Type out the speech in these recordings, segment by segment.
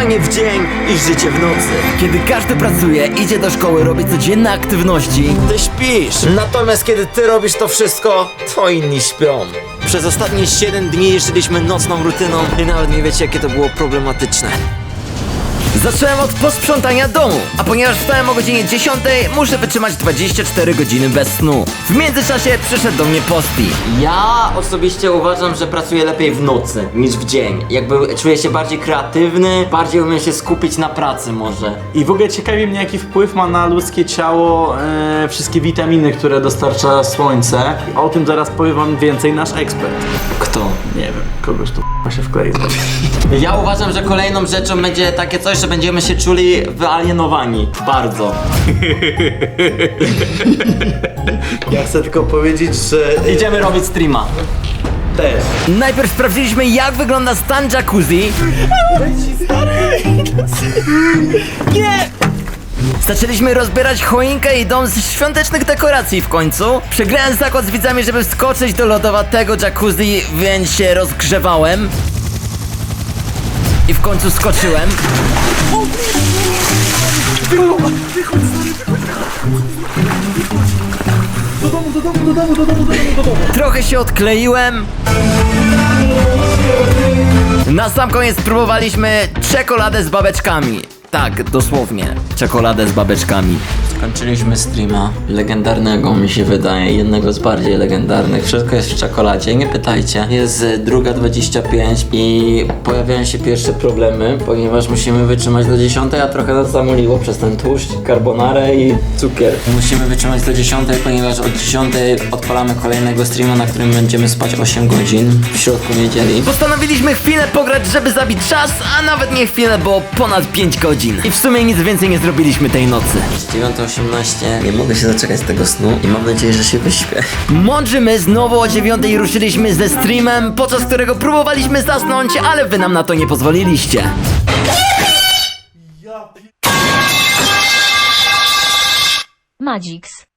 spanie w dzień i życie w nocy. Kiedy każdy pracuje, idzie do szkoły, robi codzienne aktywności, Ty śpisz, natomiast kiedy ty robisz to wszystko, to inni śpią. Przez ostatnie 7 dni żyliśmy nocną rutyną i nawet nie wiecie jakie to było problematyczne. Zacząłem od posprzątania domu, a ponieważ wstałem o godzinie 10, muszę wytrzymać 24 godziny bez snu. W międzyczasie przyszedł do mnie Posti. Ja osobiście uważam, że pracuję lepiej w nocy niż w dzień. Jakby czuję się bardziej kreatywny, bardziej umiem się skupić na pracy może. I w ogóle ciekawi mnie, jaki wpływ ma na ludzkie ciało e, wszystkie witaminy, które dostarcza słońce. O tym zaraz powie wam więcej nasz ekspert. Kto? Nie wiem, kogoś tu k***a się wklei. Ja uważam, że kolejną rzeczą będzie takie coś, że będziemy się czuli wyalienowani. Bardzo. Ja chcę tylko powiedzieć, że Idziemy robić streama. też. Najpierw sprawdziliśmy jak wygląda stan jacuzzi. Nie! Zaczęliśmy rozbierać choinkę i dom z świątecznych dekoracji w końcu. Przegrałem zakład z widzami, żeby wskoczyć do lodowatego jacuzzi, więc się rozgrzewałem. I w końcu skoczyłem. Trochę się odkleiłem. Na sam koniec spróbowaliśmy czekoladę z babeczkami. Tak, dosłownie. Czekoladę z babeczkami. Skończyliśmy streama legendarnego, mi się wydaje, jednego z bardziej legendarnych. Wszystko jest w czekoladzie, nie pytajcie. Jest e, druga 25 i pojawiają się pierwsze problemy, ponieważ musimy wytrzymać do 10, a trochę nas zamuliło przez ten tłuszcz, carbonarę i cukier. Musimy wytrzymać do 10, ponieważ od 10 odpalamy kolejnego streama, na którym będziemy spać 8 godzin w środku niedzieli. Postanowiliśmy chwilę pograć, żeby zabić czas, a nawet nie chwilę, bo ponad 5 godzin. I w sumie nic więcej nie zrobiliśmy tej nocy. 9.18, nie mogę się doczekać tego snu i mam nadzieję, że się wyśpię. Mądrzy my znowu o 9 ruszyliśmy ze streamem, podczas którego próbowaliśmy zasnąć, ale wy nam na to nie pozwoliliście. Magix.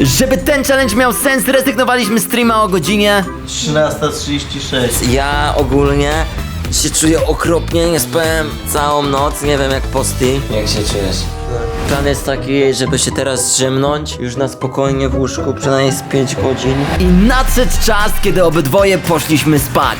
Żeby ten challenge miał sens, zrezygnowaliśmy streama o godzinie 13.36. Ja ogólnie się czuję okropnie, nie spałem całą noc, nie wiem jak posty. Jak się czujesz? Plan jest taki, żeby się teraz drzemnąć, już na spokojnie w łóżku, przynajmniej z 5 godzin. i nadszedł czas, kiedy obydwoje poszliśmy spać.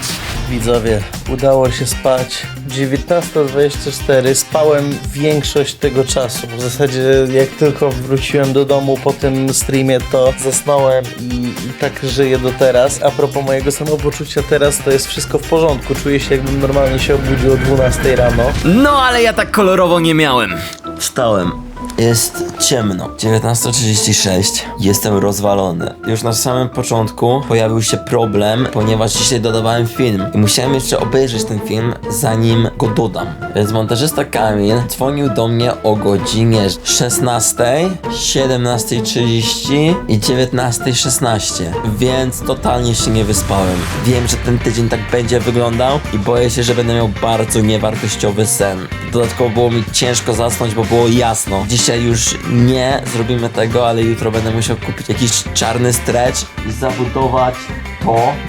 Widzowie, udało się spać. 19.24 spałem większość tego czasu. W zasadzie jak tylko wróciłem do domu po tym streamie, to zasnąłem i, i tak żyję do teraz. A propos mojego samopoczucia teraz, to jest wszystko w porządku. Czuję się jakbym normalnie się obudził o 12 rano. No ale ja tak kolorowo nie miałem. Wstałem. Jest ciemno. 19.36. Jestem rozwalony. Już na samym początku pojawił się problem, ponieważ dzisiaj dodawałem film i musiałem jeszcze obejrzeć ten film, zanim go dodam. Więc montażysta Kamil dzwonił do mnie o godzinie 16, 17.30 i 19.16. Więc totalnie się nie wyspałem. Wiem, że ten tydzień tak będzie wyglądał i boję się, że będę miał bardzo niewartościowy sen. Dodatkowo było mi ciężko zasnąć, bo było jasno. Dzisiaj już nie zrobimy tego, ale jutro będę musiał kupić jakiś czarny stretch i zabudować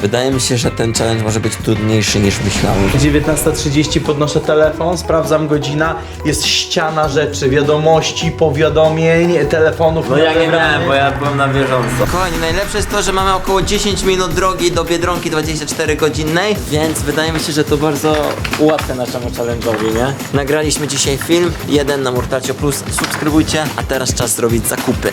Wydaje mi się, że ten challenge może być trudniejszy niż myślałem. 19.30 podnoszę telefon, sprawdzam godzina, jest ściana rzeczy, wiadomości, powiadomień, telefonów. No ja nie miałem, bo ja byłem na bieżąco. Kochani, najlepsze jest to, że mamy około 10 minut drogi do Biedronki 24 godzinnej, więc wydaje mi się, że to bardzo ułatwia naszemu challenge'owi, nie? Nagraliśmy dzisiaj film, jeden na Murtacio Plus, subskrybujcie, a teraz czas zrobić zakupy.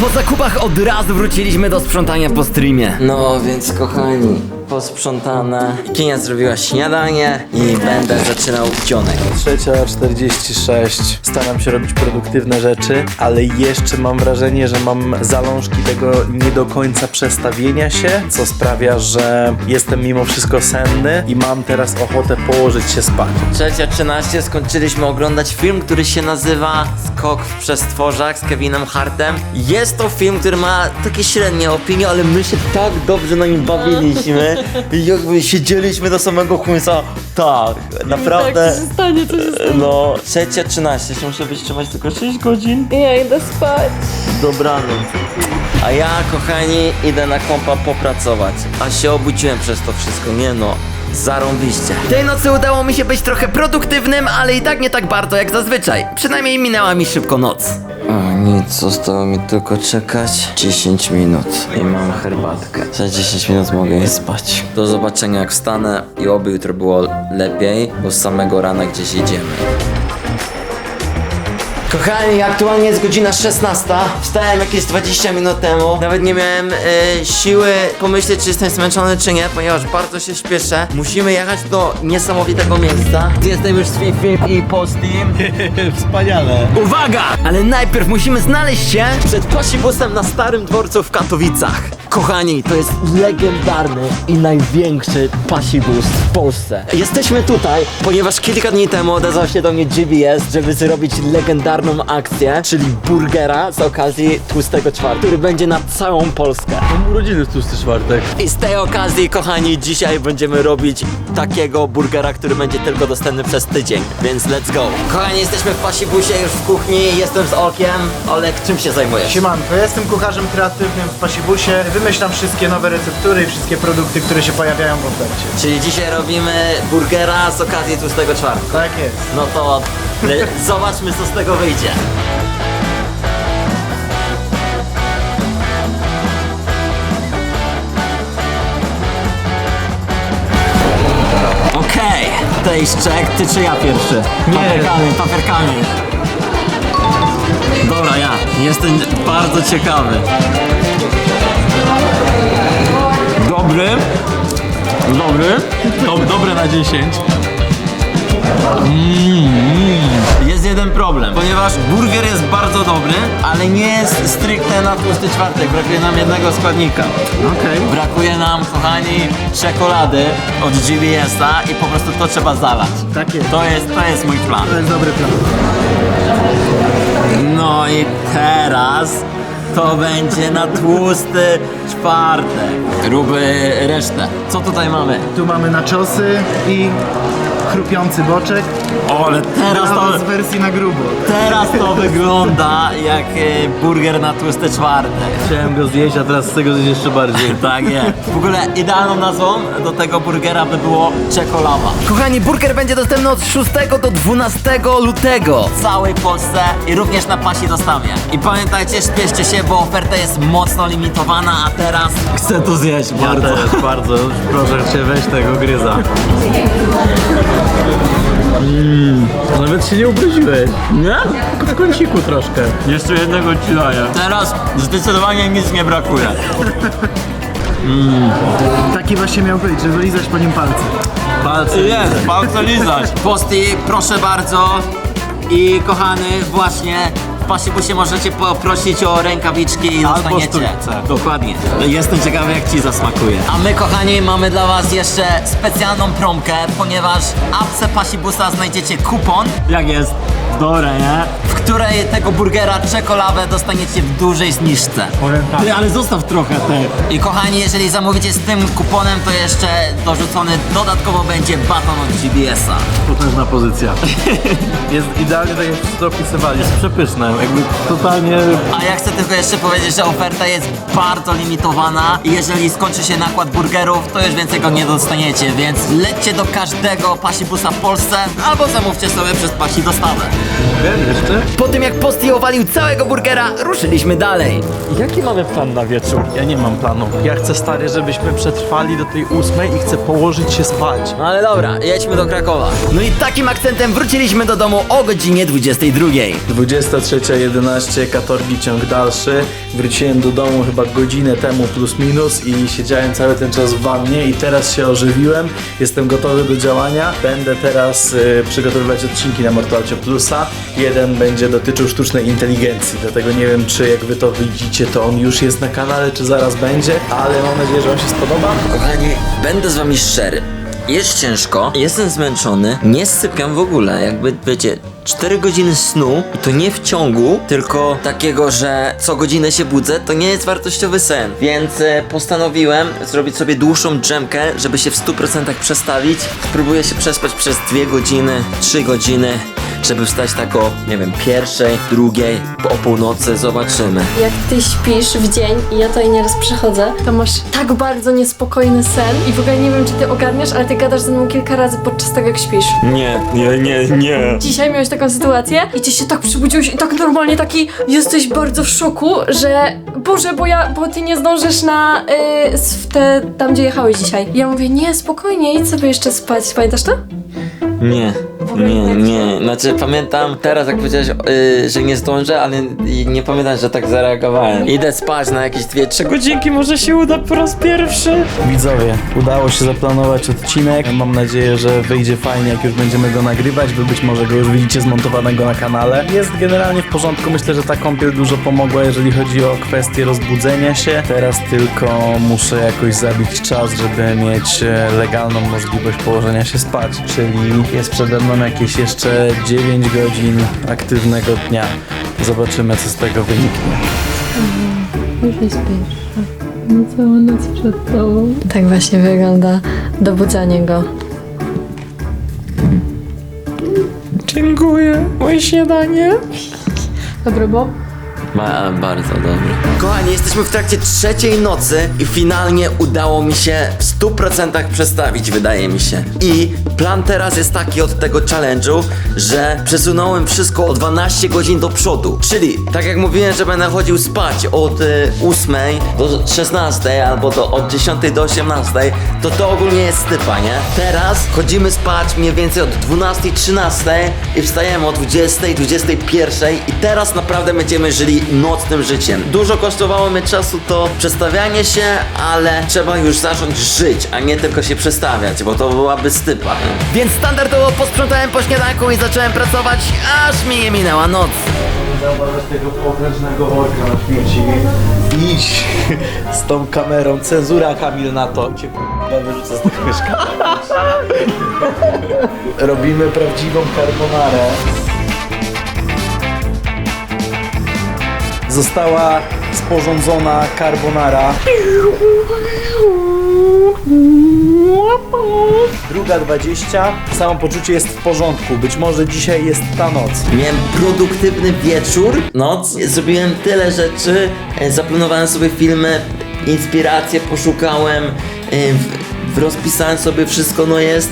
Po zakupach od razu wróciliśmy do sprzątania po streamie. No więc kochani, posprzątane. Kinia zrobiła śniadanie i będę zaczynał dzionek. 3.46 Staram się robić produktywne rzeczy, ale jeszcze mam wrażenie, że mam zalążki tego nie do końca przestawienia się, co sprawia, że jestem mimo wszystko senny i mam teraz ochotę położyć się spać. Trzecia 13 skończyliśmy oglądać film, który się nazywa Skok w przestworzach z Kevinem Hartem. Jest to film, który ma takie średnie opinie, ale my się tak dobrze na nim bawiliśmy. I jakby siedzieliśmy do samego końca. Tak, naprawdę. Tak, co się stanie, co się stanie? No, trzecia 13, jeszcze muszę wytrzymać tylko 6 godzin. Ja idę spać. Dobranoc. A ja, kochani, idę na kompa popracować. A się obudziłem przez to wszystko, nie no. Zarąbiście. Tej nocy udało mi się być trochę produktywnym, ale i tak nie tak bardzo jak zazwyczaj. Przynajmniej minęła mi szybko noc. O, nic, zostało mi tylko czekać 10 minut i mam herbatkę. Za 10 minut mogę iść spać. Do zobaczenia jak wstanę i oby jutro było lepiej, bo z samego rana gdzieś jedziemy. Kochani, aktualnie jest godzina 16. Wstałem jakieś 20 minut temu. Nawet nie miałem e, siły pomyśleć, czy jestem zmęczony, czy nie, ponieważ bardzo się śpieszę. Musimy jechać do niesamowitego miejsca. Jestem już z Fifi i Postim. Wspaniale. Uwaga! Ale najpierw musimy znaleźć się przed pasibusem na Starym Dworcu w Katowicach. Kochani, to jest legendarny i największy pasibus w Polsce. Jesteśmy tutaj, ponieważ kilka dni temu odezwał się do mnie GBS, żeby zrobić legendarną akcję, czyli burgera z okazji Tłustego Czwartku, który będzie na całą Polskę. Mam urodziny w tłusty czwartek. I z tej okazji, kochani, dzisiaj będziemy robić takiego burgera, który będzie tylko dostępny przez tydzień, więc let's go. Kochani, jesteśmy w pasibusie, już w kuchni, jestem z Olkiem. Olek, czym się zajmujesz? Siemanko, ja jestem kucharzem kreatywnym w Pasibusie. Wymyślam wszystkie nowe receptury i wszystkie produkty, które się pojawiają w ofercie. Czyli dzisiaj robimy burgera z okazji Tłustego Czwartku. Tak jest. No to le- zobaczmy, co z tego wyjdzie. Okej, tejszczek, ty czy ja pierwszy? Papierkami, papierkami. Dobra, ja. Jestem bardzo ciekawy. Dobry. Dobry. Dob dobre na 10. Jest jeden problem, ponieważ burger jest bardzo dobry, ale nie jest stricte na tłusty czwartek. Brakuje nam jednego składnika. Okej. Brakuje nam, kochani, czekolady od GBS-a i po prostu to trzeba zalać. Tak jest. To jest, to jest mój plan. To jest dobry plan. No i teraz to będzie na tłusty czwartek. Ruby resztę. Co tutaj mamy? Tu mamy naczosy i chrupiący boczek. O, ale teraz to... Z wersji na grubo. Teraz to wygląda jak e, burger na tłusty czwartek. Chciałem go zjeść, a teraz z tego zjeść jeszcze bardziej. Tak jest. W ogóle idealną nazwą do tego burgera by było czekolama. Kochani, burger będzie dostępny od 6 do 12 lutego w całej Polsce i również na pasi dostawie. I pamiętajcie, śpieszcie się, bo oferta jest mocno limitowana, a teraz chcę to zjeść Ja bardzo. też bardzo. Proszę cię, weź tego gryza. Mm, nawet się nie ubrudziłeś. Nie? Tylko w kąciku troszkę. Jeszcze jednego ci daję. Teraz zdecydowanie nic nie brakuje. Taki właśnie miał być, żeby lizać po nim palce. Palce. Jest, palce lizać. Posty, proszę bardzo. I kochany, właśnie w pasibusie możecie poprosić o rękawiczki i Albo dostaniecie. Dokładnie. Jestem ciekawy jak ci zasmakuje. A my kochani mamy dla was jeszcze specjalną promkę, ponieważ w apce pasibusa znajdziecie kupon. Jak jest? Dobre, nie? W której tego burgera czekolawę dostaniecie w dużej zniżce. Ty, ale zostaw trochę te. I kochani, jeżeli zamówicie z tym kuponem, to jeszcze dorzucony dodatkowo będzie baton od GBS-a. Potężna pozycja. Jest idealnie tak jak wszyscy opisywali. Jest przepyszne. Jakby totalnie... A ja chcę tylko jeszcze powiedzieć, że oferta jest bardzo limitowana i jeżeli skończy się nakład burgerów, to już więcej go nie dostaniecie, więc lećcie do każdego pasibusa w Polsce albo zamówcie sobie przez pasi dostawę. Mogę jeszcze? Po tym jak Posty owalił całego burgera, ruszyliśmy dalej. Jaki mamy plan na wieczór? Ja nie mam planu. Ja chcę stary, żebyśmy przetrwali do tej ósmej i chcę położyć się spać. No ale dobra, jedźmy do Krakowa. No i takim akcentem wróciliśmy do domu o godzinie 22. 23.11, katorgi ciąg dalszy. Wróciłem do domu chyba godzinę temu plus minus i siedziałem cały ten czas w wannie i teraz się ożywiłem. Jestem gotowy do działania. Będę teraz y, przygotowywać odcinki na Mortalcio Plusa. Jeden będzie dotyczył sztucznej inteligencji, dlatego nie wiem czy jak wy to widzicie, to on już jest na kanale, czy zaraz będzie, ale mam nadzieję, że wam się spodoba. Kochani, będę z wami szczery. jest ciężko, jestem zmęczony, nie sypiam w ogóle, jakby wiecie, 4 godziny snu i to nie w ciągu, tylko takiego, że co godzinę się budzę, to nie jest wartościowy sen. Więc e, postanowiłem zrobić sobie dłuższą drzemkę, żeby się w 100% przestawić. Spróbuję się przespać przez 2 godziny, 3 godziny, żeby wstać tak o, nie wiem, pierwszej, drugiej, o północy, zobaczymy. Jak ty śpisz w dzień i ja tutaj nieraz przychodzę, to masz tak bardzo niespokojny sen i w ogóle nie wiem, czy ty ogarniasz, ale ty gadasz ze mną kilka razy podczas tego, jak śpisz. Nie, nie, nie, nie. Dzisiaj miałeś taką sytuację i ty się tak przybudziłeś i tak normalnie taki jesteś bardzo w szoku, że Boże, bo ja, bo ty nie zdążysz na y, s- w te, tam gdzie jechałeś dzisiaj. Ja mówię, nie, spokojnie, idź sobie jeszcze spać. Pamiętasz to? Nie, nie, nie. Znaczy pamiętam teraz jak powiedziałeś, yy, że nie zdążę, ale i nie pamiętam, że tak zareagowałem. Idę spać na jakieś 2-3 godzinki, może się uda po raz pierwszy. Widzowie, udało się zaplanować odcinek. Mam nadzieję, że wyjdzie fajnie, jak już będziemy go nagrywać. Wy być może go już widzicie zmontowanego na kanale. Jest generalnie w porządku. Myślę, że ta kąpiel dużo pomogła, jeżeli chodzi o kwestię rozbudzenia się. Teraz tylko muszę jakoś zabić czas, żeby mieć e, legalną możliwość położenia się spać. Czyli jest przede mną jakieś jeszcze 9 godzin aktywnego dnia. Zobaczymy, co z tego wyniknie. Tak właśnie wygląda dobudzanie go. Dziękuję. Moje śniadanie. Dobre, Bob? Ba bardzo dobry. Kochani, jesteśmy w trakcie trzeciej nocy i finalnie udało mi się w 100% przestawić, wydaje mi się. I plan teraz jest taki od tego challenge'u, że przesunąłem wszystko o 12 godzin do przodu. Czyli, tak jak mówiłem, że będę chodził spać od y, 8 do 16 albo do, od 10 do 18, to to ogólnie jest stypa, nie? Teraz chodzimy spać mniej więcej od 12, 13 i wstajemy o 20, 21 i teraz naprawdę będziemy żyli nocnym życiem. Dużo kosztowało mnie czasu to przestawianie się, ale trzeba już zacząć żyć, a nie tylko się przestawiać, bo to byłaby stypa. nie? Więc standardowo posprzątałem po śniadanku i zacząłem pracować, aż mi nie minęła noc. Zauważyć tego potężnego worka na śmieci. Idź z tą kamerą. Cenzura Kamil na to. Cię k***a wyrzucę z tego mieszkania. Robimy prawdziwą carbonarę. Została sporządzona carbonara. Druga 20. Samopoczucie jest w porządku. Być może dzisiaj jest ta noc. Miałem produktywny wieczór, noc. Zrobiłem tyle rzeczy, e, zaplanowałem sobie filmy, inspiracje poszukałem, e, w, w rozpisałem sobie wszystko, no jest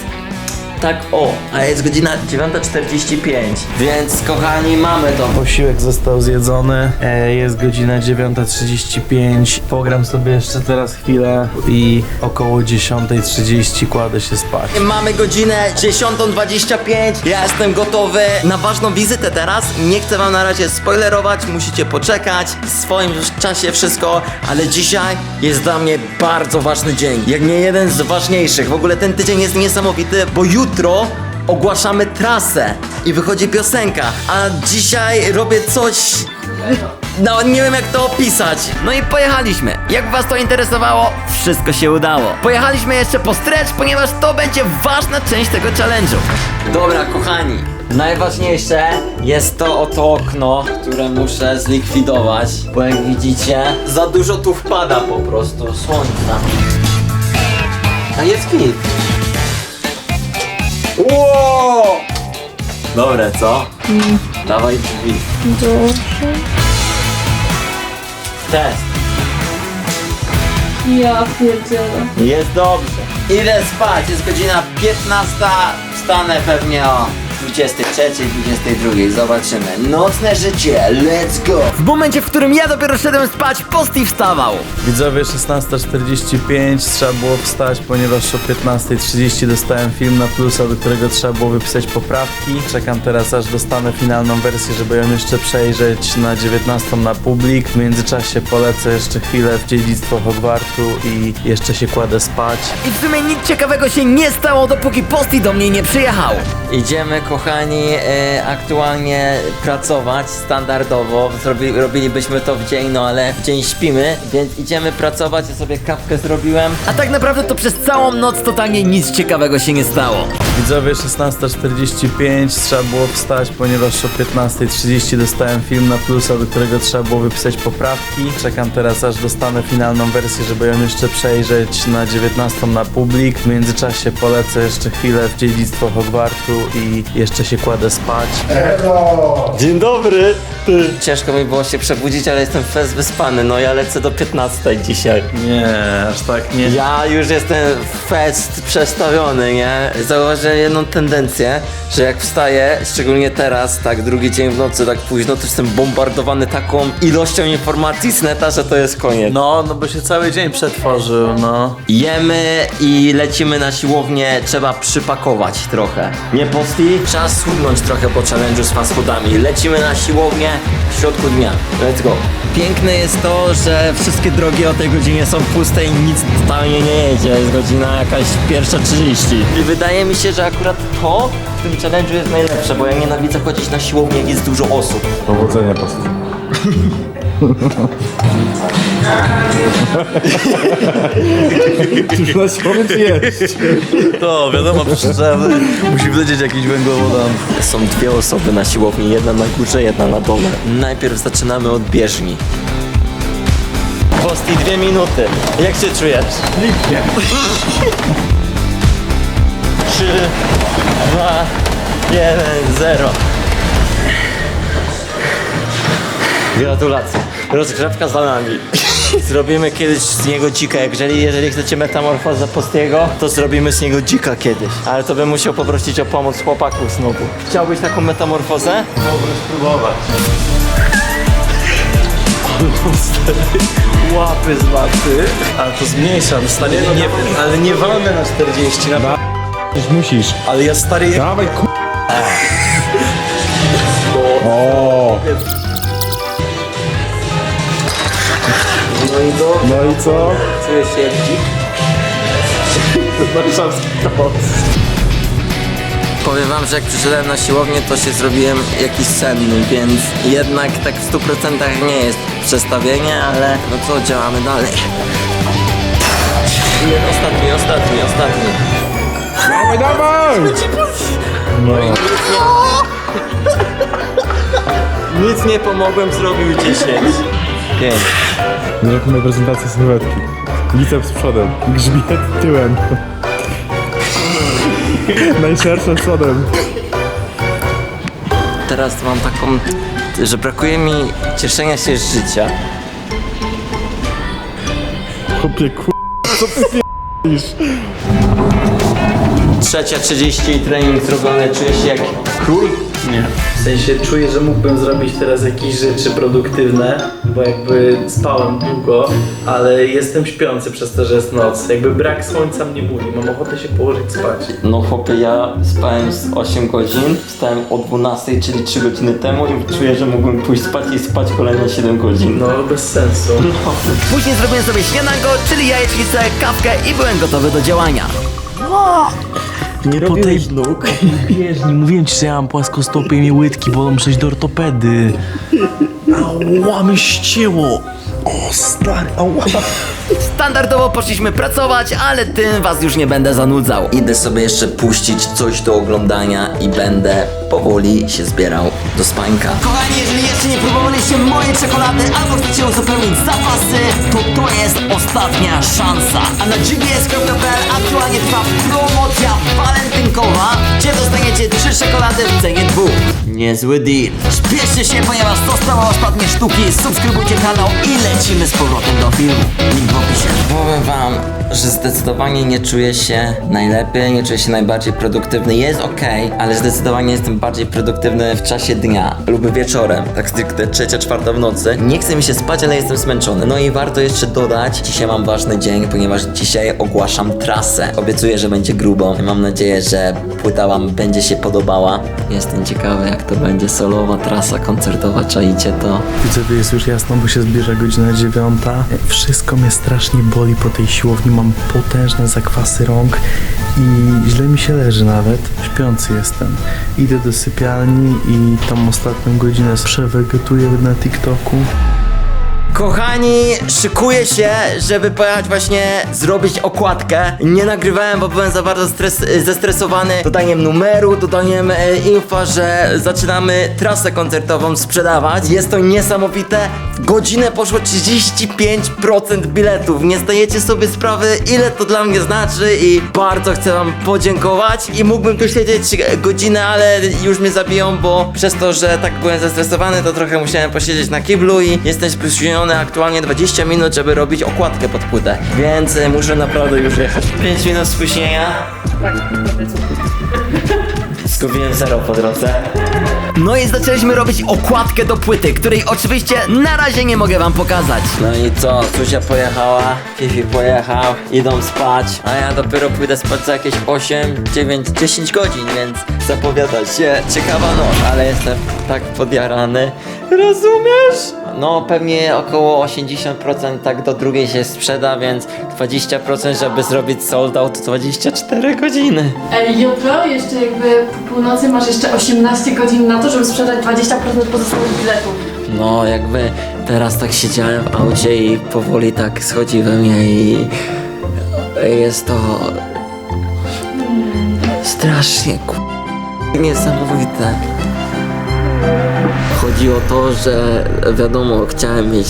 tak o, a jest godzina 9.45, więc kochani mamy to. Posiłek został zjedzony, e, jest godzina 9.35. Pogram sobie jeszcze teraz chwilę i około 10.30 kładę się spać. Mamy godzinę 10.25, ja jestem gotowy na ważną wizytę teraz. Nie chcę wam na razie spoilerować, musicie poczekać w swoim czasie wszystko, ale dzisiaj jest dla mnie bardzo ważny dzień. Jak nie jeden z ważniejszych. W ogóle ten tydzień jest niesamowity, bo jutro ogłaszamy trasę i wychodzi piosenka, a dzisiaj robię coś... No nie wiem jak to opisać. No i pojechaliśmy. Jak was to interesowało, wszystko się udało. Pojechaliśmy jeszcze po stretch, ponieważ to będzie ważna część tego challenge'u. Dobra, kochani. Najważniejsze jest to oto okno, które muszę zlikwidować, bo jak widzicie, za dużo tu wpada po prostu słońca. A jest git. Wow! Dobre, co? Dawaj drzwi. Test. Ja pierdzielę. Jest dobrze. Idę spać, jest godzina 15, wstanę pewnie o 23, 22, zobaczymy. Nocne życie, let's go! W momencie, w którym ja dopiero szedłem spać, Posti wstawał. Widzowie 16.45 trzeba było wstać, ponieważ o 15.30 dostałem film na plusa, do którego trzeba było wypisać poprawki. Czekam teraz aż dostanę finalną wersję, żeby ją jeszcze przejrzeć na 19 na publik. W międzyczasie polecę jeszcze chwilę w dziedzictwo Hogwartu i jeszcze się kładę spać. I w sumie nic ciekawego się nie stało, dopóki Posti do mnie nie przyjechał. Idziemy, kochani, e, aktualnie pracować standardowo. Zrobi, robilibyśmy to w dzień, no ale w dzień śpimy, więc idziemy pracować. Ja sobie kawkę zrobiłem. A tak naprawdę to przez całą noc totalnie nic ciekawego się nie stało. Widzowie 16.45 trzeba było wstać, ponieważ o 15.30 dostałem film na plusa, do którego trzeba było wypisać poprawki. Czekam teraz aż dostanę finalną wersję, żeby ją jeszcze przejrzeć na 19 na publik. W międzyczasie polecę jeszcze chwilę w dziedzictwo Hogwartu i jeszcze się kładę spać. Dzień dobry! Ciężko mi było się przebudzić, ale jestem fest wyspany. No ja lecę do 15 dzisiaj. Nie, aż tak nie. Ja już jestem fest przestawiony, nie? Zauważyłem jedną tendencję, że jak wstaję, szczególnie teraz, tak drugi dzień w nocy, tak późno, to jestem bombardowany taką ilością informacji z neta, że to jest koniec. No, no bo się cały dzień przetworzył, no. Jemy i lecimy na siłownię, trzeba przypakować trochę. Nie posti? Trzeba schudnąć trochę po challenge'u z fast foodami. Lecimy na siłownię w środku dnia. Let's go. Piękne jest to, że wszystkie drogi o tej godzinie są puste i nic totalnie nie jedzie. Jest godzina jakaś pierwsza 30. I wydaje mi się, że akurat to w tym challenge'u jest najlepsze, bo ja nienawidzę chodzić na siłownię, jak jest dużo osób. Powodzenia post. Na jest. To wiadomo, trzeba, musi wlecieć jakiś węglowodan. Są dwie osoby na siłowni, jedna na górze, jedna na dole. Najpierw zaczynamy od bieżni. Posti dwie minuty. Jak się czujesz? Licznie. Trzy, dwa, jeden, zero. Gratulacje. Rozgrzewka za nami. Zrobimy kiedyś z niego dzika. Jeżeli, jeżeli chcecie metamorfozę Postiego, to zrobimy z niego dzika kiedyś. Ale to bym musiał poprosić o pomoc chłopaków znowu. Chciałbyś taką metamorfozę? Łapy z łapy. Ale to zmniejszam, stary, nie, ale nie walmy na 40, na... Musisz. ale ja stary... Dawaj ku... O. No i co? Czujesz się jak dzik? Warszawski koc. Powiem wam, że jak przyszedłem na siłownię, to się zrobiłem jakiś senny, więc jednak tak w 100% nie jest przestawienie, ale no co, działamy dalej. Ostatni, ostatni, ostatni. Dawaj, dawaj! Nic nie pomogłem, zrobił 10. 5. Zróbmy prezentację sylwetki. Biceps przodem, grzbiet tyłem. Najszersze przodem. Teraz mam taką, że brakuje mi cieszenia się z życia. Chłopie ku... Co ty? Trzecia 30 i trening zrobiony, czuję się jak król. Nie. W sensie czuję, że mógłbym zrobić teraz jakieś rzeczy produktywne, bo jakby spałem długo, ale jestem śpiący przez to, że jest noc. Jakby brak słońca mnie buli, mam ochotę się położyć spać. No chłopie, ja spałem z 8 godzin, wstałem o 12, czyli 3 godziny temu i czuję, że mógłbym pójść spać i spać kolejne 7 godzin. No bez sensu. Później zrobiłem sobie śniadanko, czyli jajecznicę, kawkę i byłem gotowy do działania. Nie po tej nóg. Bieżni, mówiłem ci, że ja mam płaskostopie i mnie łydki bolą, muszę iść do ortopedy. Ała, mi ścięło. O, stary, ała. Standardowo poszliśmy pracować, ale tym was już nie będę zanudzał. Idę sobie jeszcze puścić coś do oglądania i będę powoli się zbierał do spańka. Kochani, jeżeli jeszcze nie próbowaliście mojej czekolady albo chcecie uzupełnić zapasy, to to jest ostatnia szansa. A na gbs.pl aktualnie trwa promocja walentynkowa, gdzie dostaniecie trzy czekolady w cenie dwóch. Niezły deal. Śpieszcie się, ponieważ zostały ostatnie sztuki, subskrybujcie kanał i lecimy z powrotem do filmu. Link w opisie. Powiem wam, że zdecydowanie nie czuję się najlepiej, nie czuję się najbardziej produktywny. Jest ok, ale zdecydowanie jestem bardziej produktywny w czasie dnia lub wieczorem. Tak stricte trzecia, czwarta w nocy. Nie chce mi się spać, ale jestem zmęczony. No i warto jeszcze dodać, dzisiaj mam ważny dzień, ponieważ dzisiaj ogłaszam trasę. Obiecuję, że będzie grubo. Mam nadzieję, że płyta wam będzie się podobała. Jestem ciekawy, jak to będzie solowa trasa koncertowa, czaicie to? Widzowie, jest już jasno, bo się zbliża godzina dziewiąta. Wszystko mnie strasznie boli po tej siłowni, mam potężne zakwasy rąk i źle mi się leży nawet. Śpiący jestem. Idę do sypialni i tam ostatnią godzinę przewegetuję na TikToku. Kochani, szykuję się, żeby pojechać właśnie zrobić okładkę. Nie nagrywałem, bo byłem za bardzo stres, zestresowany dodaniem numeru, dodaniem e, że zaczynamy trasę koncertową sprzedawać. Jest to niesamowite. Godzinę poszło 35% biletów. Nie zdajecie sobie sprawy, ile to dla mnie znaczy i bardzo chcę wam podziękować. I mógłbym tu siedzieć godzinę, ale już mnie zabiją, bo przez to, że tak byłem zestresowany, to trochę musiałem posiedzieć na kiblu i jestem spóźniony aktualnie 20 minut, żeby robić okładkę pod płytę. Więc e, muszę naprawdę już jechać. 5 minut spóźnienia. Zgubiłem zero po drodze. No i zaczęliśmy robić okładkę do płyty, której oczywiście na razie nie mogę wam pokazać. No i co, Zuzia pojechała, Fifi pojechał, idą spać, a ja dopiero pójdę spać za jakieś 8, 9, 10 godzin, więc zapowiada się ciekawa noc, ale jestem tak podjarany. Rozumiesz? No pewnie około 80% tak do drugiej się sprzeda, więc 20% żeby zrobić sold out to 24 godziny. Ej, jutro jeszcze jakby po północy masz jeszcze 18 godzin na to, żeby sprzedać 20% pozostałych biletów. No, jakby teraz tak siedziałem w aucie i powoli tak schodzi we mnie i jest to strasznie ku... niesamowite. Chodzi o to, że wiadomo, chciałem mieć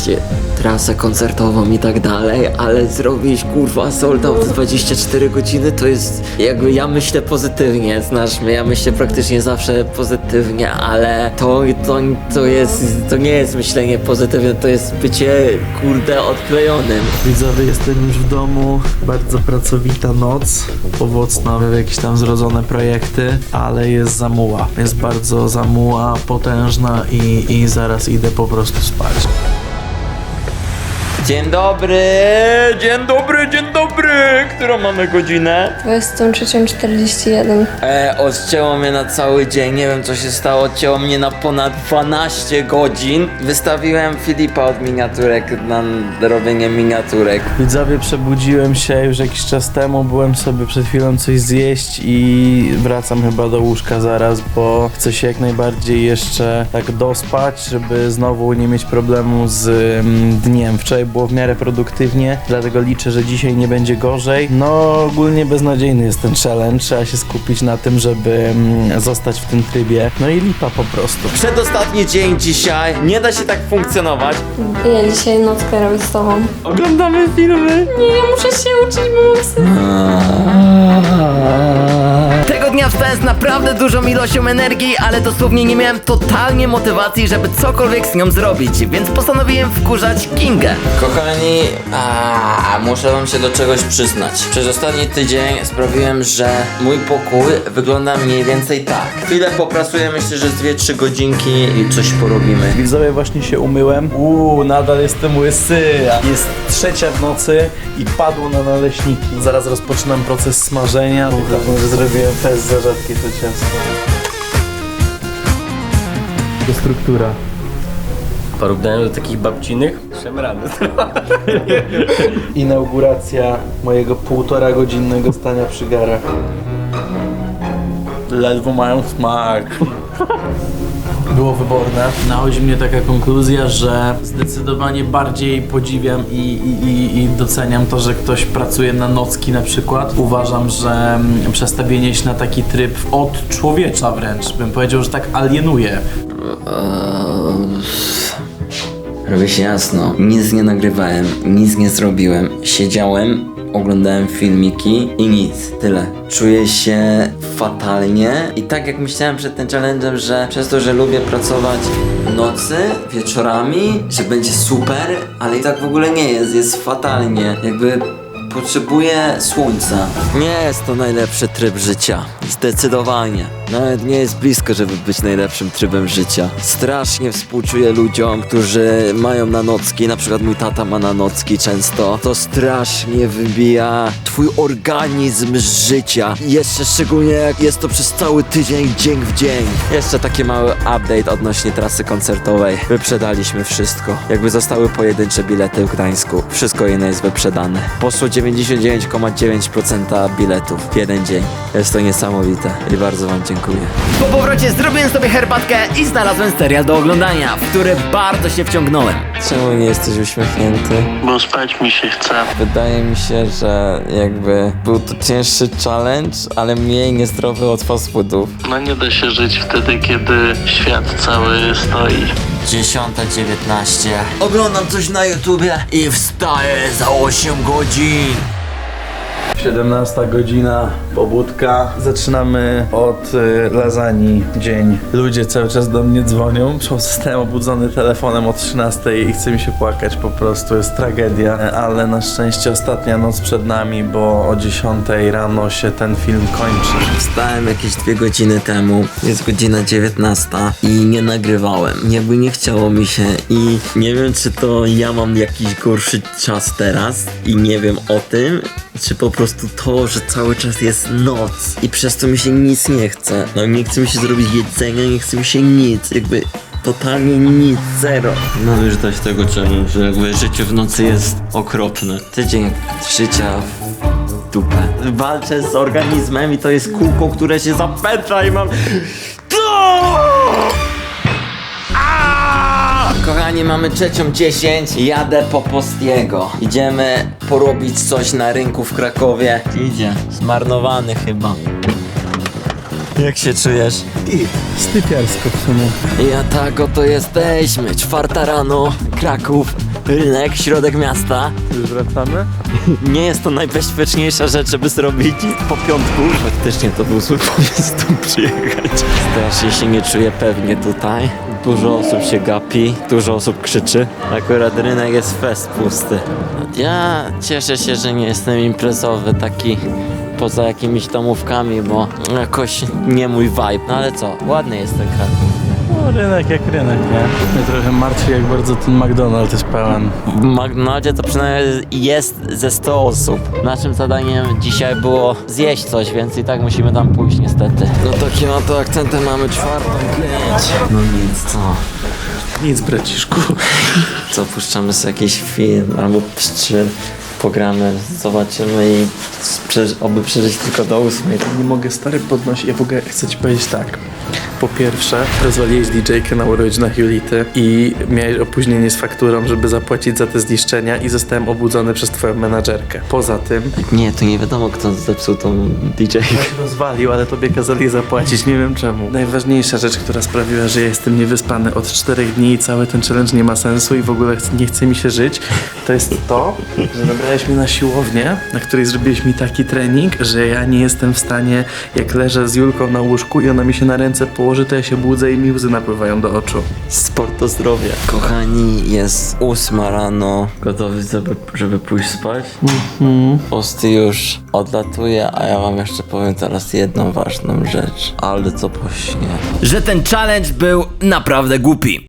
trasę koncertową i tak dalej, ale zrobić kurwa sold out w 24 godziny to jest jakby ja myślę pozytywnie, znasz mnie, ja myślę praktycznie zawsze pozytywnie, ale to, to, to jest, to nie jest myślenie pozytywne, to jest bycie kurde odklejonym. Widzowie, jestem już w domu. Bardzo pracowita noc. Owocna jakieś tam zrodzone projekty, ale jest zamuła. Jest bardzo zamuła, potężna i, i zaraz idę po prostu spać. Dzień dobry, dzień dobry, dzień dobry, którą mamy godzinę? 23.41. E, odcięło mnie na cały dzień, nie wiem co się stało, odcięło mnie na ponad 12 godzin. Wystawiłem Filipa od miniaturek na robienie miniaturek. Widzowie, przebudziłem się już jakiś czas temu, byłem sobie przed chwilą coś zjeść i wracam chyba do łóżka zaraz, bo chcę się jak najbardziej jeszcze tak dospać, żeby znowu nie mieć problemu z mm, dniem. Wczoraj było w miarę produktywnie, dlatego liczę, że dzisiaj nie będzie gorzej. No, ogólnie beznadziejny jest ten challenge, trzeba się skupić na tym, żeby mm, zostać w tym trybie. No i lipa po prostu. Przedostatni dzień dzisiaj, nie da się tak funkcjonować. Ja dzisiaj nockę robię z tobą. Oglądamy filmy. Nie, ja muszę się uczyć, bo mam syn. Tego dnia wstałem z naprawdę dużą ilością energii, ale dosłownie nie miałem totalnie motywacji, żeby cokolwiek z nią zrobić, więc postanowiłem wkurzać Kingę. Kochani, a, muszę wam się do czegoś przyznać. Przez ostatni tydzień sprawiłem, że mój pokój wygląda mniej więcej tak. Chwilę popracuję, myślę, że z 2-3 godzinki i coś porobimy. Widzowie, właśnie się umyłem. Uuu, nadal jestem łysy. Jest trzecia w nocy i padło na naleśniki. Zaraz rozpoczynam proces smażenia. Dawno, że zrobiłem test za rzadkie to ciasto. To struktura. Porównałem do takich babcinych, szemrany. Inauguracja mojego półtora godzinnego stania przy garach. Ledwo mają smak. Było wyborne. Nachodzi mnie taka konkluzja, że zdecydowanie bardziej podziwiam i, i, i, i doceniam to, że ktoś pracuje na nocki na przykład. Uważam, że mm, przestawienie się na taki tryb od człowiecza wręcz, bym powiedział, że tak alienuje. Robię się jasno. Nic nie nagrywałem, nic nie zrobiłem. Siedziałem, oglądałem filmiki i nic. Tyle. Czuję się fatalnie i tak jak myślałem przed tym challenge'em, że przez to, że lubię pracować nocy, wieczorami, że będzie super, ale i tak w ogóle nie jest. Jest fatalnie. Jakby Potrzebuję słońca. Nie jest to najlepszy tryb życia. Zdecydowanie. Nawet nie jest blisko, żeby być najlepszym trybem życia. Strasznie współczuję ludziom, którzy mają na nocki, na przykład mój tata ma na nocki często. To strasznie wybija twój organizm z życia. Jeszcze szczególnie jak jest to przez cały tydzień, dzień w dzień. Jeszcze taki mały update odnośnie trasy koncertowej. Wyprzedaliśmy wszystko. Jakby zostały pojedyncze bilety w Gdańsku. Wszystko inne jest wyprzedane. Poszło 99,9% biletów w jeden dzień. Jest to niesamowite i bardzo wam dziękuję. Po powrocie zrobiłem sobie herbatkę i znalazłem serial do oglądania, w który bardzo się wciągnąłem. Czemu nie jesteś uśmiechnięty? Bo spać mi się chce. Wydaje mi się, że jakby był to cięższy challenge, ale mniej niezdrowy od fast foodów. No nie da się żyć wtedy, kiedy świat cały stoi. 10.19 Oglądam coś na YouTubie i wstaję za 8 godzin. 17 godzina, pobudka. Zaczynamy od y, dzień. Ludzie cały czas do mnie dzwonią. Zostałem obudzony telefonem o 13 i chce mi się płakać po prostu. Jest tragedia, ale na szczęście ostatnia noc przed nami, bo o 10 rano się ten film kończy. Wstałem jakieś dwie godziny temu, jest godzina 19 i nie nagrywałem. Jakby nie chciało mi się i nie wiem czy to ja mam jakiś gorszy czas teraz i nie wiem o tym, czy po prostu to, że cały czas jest noc i przez to mi się nic nie chce. No nie chce mi się zrobić jedzenia, nie chce mi się nic, jakby totalnie nic, zero. No już dość tego czemu, że jakby życie w nocy jest okropne. Tydzień życia dupę. Walczę z organizmem i to jest kółko, które się zapętla i mam... Kochani, mamy trzecią 10. Jadę po Postiego. Idziemy porobić coś na rynku w Krakowie. Idzie. Zmarnowany chyba. Jak się czujesz? Stypiarsko w sumie. Ja tak oto jesteśmy. Czwarta rano, Kraków, rynek, środek miasta. Już wracamy? Nie jest to najbezpieczniejsza rzecz, żeby zrobić po piątku. Faktycznie to był zły pomysł tu przyjechać. Strasznie się nie czuję pewnie tutaj. Dużo osób się gapi, dużo osób krzyczy. Akurat rynek jest fest pusty. Ja cieszę się, że nie jestem imprezowy taki poza jakimiś domówkami, bo jakoś nie mój vibe. No ale co, ładny jest ten Kraków. No rynek jak rynek, nie? Mnie trochę martwi jak bardzo ten McDonald's jest pełen. W McDonaldzie to przynajmniej jest ze 100 osób. Naszym zadaniem dzisiaj było zjeść coś, więc i tak musimy tam pójść niestety. No to kino to akcentem mamy czwartą pięć. No nic, co? Nic braciszku. Co, puszczamy sobie jakiś film albo pszczy, pogramy, zobaczymy i prze- oby przeżyć tylko do ósmej. Nie mogę stary podnosić, ja w ogóle chcę ci powiedzieć tak. Po pierwsze, rozwaliłeś DJ-kę na urodzinach Julity i miałeś opóźnienie z fakturą, żeby zapłacić za te zniszczenia i zostałem obudzony przez twoją menadżerkę. Poza tym, Nie, to nie wiadomo kto zepsuł tą DJ. rozwalił, ale tobie kazali zapłacić, nie wiem czemu. Najważniejsza rzecz, która sprawiła, że ja jestem niewyspany od czterech dni i cały ten challenge nie ma sensu i w ogóle nie chce mi się żyć, to jest to, że nabrałeś mnie na siłownię, na której zrobiłeś mi taki trening, że ja nie jestem w stanie, jak leżę z Julką na łóżku i ona mi się na ręce położy, to ja się budzę i mi łzy napływają do oczu. Sport to zdrowie. Kochani, jest ósma rano. Gotowy, żeby, żeby pójść spać? Posty już odlatuje, a ja wam jeszcze powiem teraz jedną ważną rzecz. Ale co po śnie. Że ten challenge był naprawdę głupi.